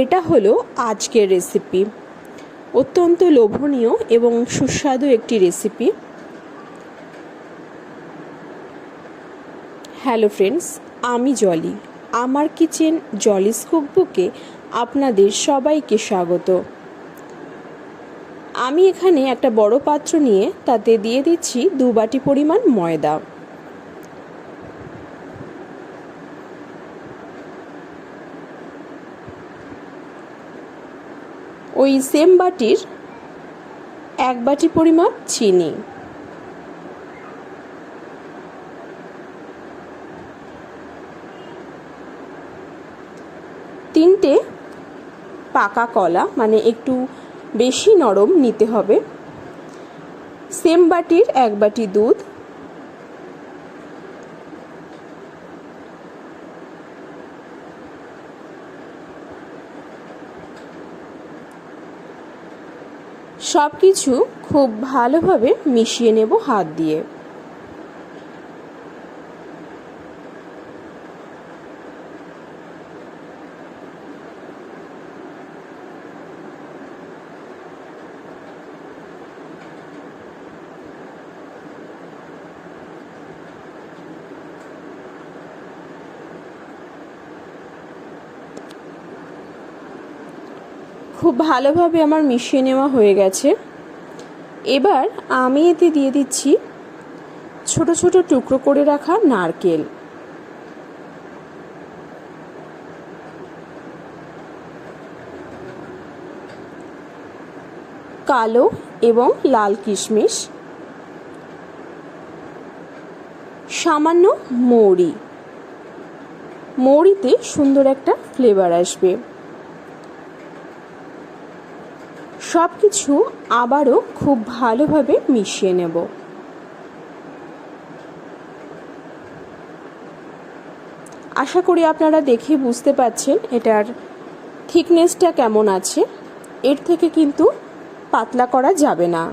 এটা হলো আজকের রেসিপি অত্যন্ত লোভনীয় এবং সুস্বাদু একটি রেসিপি হ্যালো ফ্রেন্ডস আমি জলি আমার কিচেন জলিস কুকবুকে আপনাদের সবাইকে স্বাগত। আমি এখানে একটা বড় পাত্র নিয়ে তাতে দিয়ে দিচ্ছি দু বাটি পরিমাণ ময়দা। ওই সেম বাটির এক বাটি পরিমাণ চিনি। তিনটে পাকা কলা মানে একটু বেশি নরম নিতে হবে। সেম বাটির এক বাটি দুধ সব কিছু খুব ভালোভাবে মিশিয়ে নেব হাত দিয়ে। খুব ভালোভাবে আমার মিশিয়ে নেওয়া হয়ে গেছে। এবার আমি এতে দিয়ে দিচ্ছি ছোট ছোট টুকরো করে রাখা নারকেল। কালো এবং লাল কিশমিশ। সামান্য মৌরি। মৌরিতে সুন্দর একটা ফ্লেভার আসবে। সব কিছু আবারও খুব ভালোভাবে মিশিয়ে নেব। আশা করি আপনারা দেখে বুঝতে পাচ্ছেন এটার থিকনেসটা কেমন আছে। এর থেকে কিন্তু পাতলা করা যাবে না।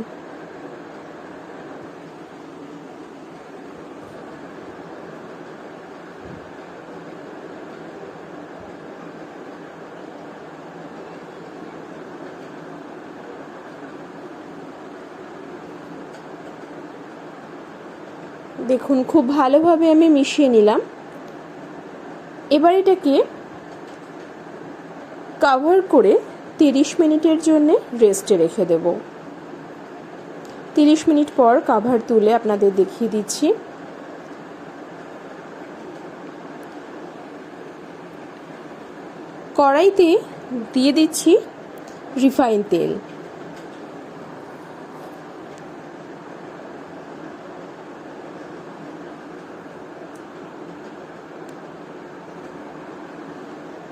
দেখুন, খুব ভালোভাবে আমি মিশিয়ে নিলাম। এবার এটাকে কাভার করে তিরিশ মিনিটের জন্যে রেস্টে রেখে দেব। তিরিশ মিনিট পর কাভার তুলে আপনাদের দেখিয়ে দিচ্ছি। কড়াইতে দিয়ে দিচ্ছি রিফাইন তেল।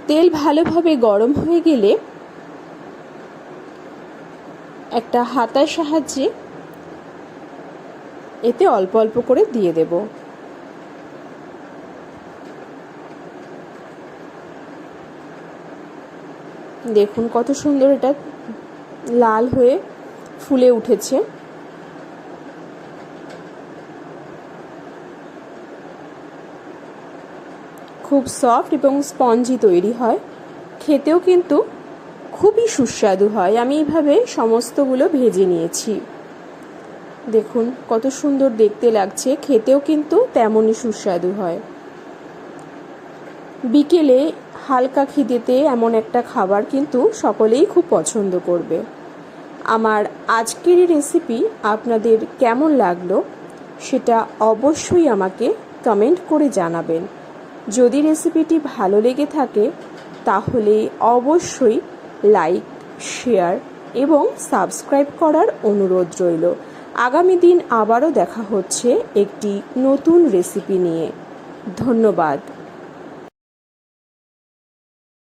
তেল ভালোভাবে গরম হয়ে গেলে একটা হাতার সাহায্যে এতে অল্প অল্প করে দিয়ে দেব। দেখুন কত সুন্দর এটা লাল হয়ে ফুলে উঠেছে। খুব সফট এবং স্পঞ্জি তৈরি হয়। খেতেও কিন্তু খুবই সুস্বাদু হয়। আমি এইভাবে সমস্তগুলো ভেজে নিয়েছি। দেখুন, কত সুন্দর দেখতে লাগছে। খেতেও কিন্তু তেমনই সুস্বাদু হয়। বিকেলে হালকা খিদেতে এমন একটা খাবার কিন্তু সকলেই খুব পছন্দ করবে। আমার আজকের রেসিপি আপনাদের কেমন লাগল, সেটা অবশ্যই আমাকে কমেন্ট করে জানাবেন। যদি রেসিপিটি ভালো লেগে থাকে, তাহলে অবশ্যই লাইক শেয়ার এবং সাবস্ক্রাইব করার অনুরোধ রইল। আগামী দিন আবারও দেখা হচ্ছে একটি নতুন রেসিপি নিয়ে। ধন্যবাদ।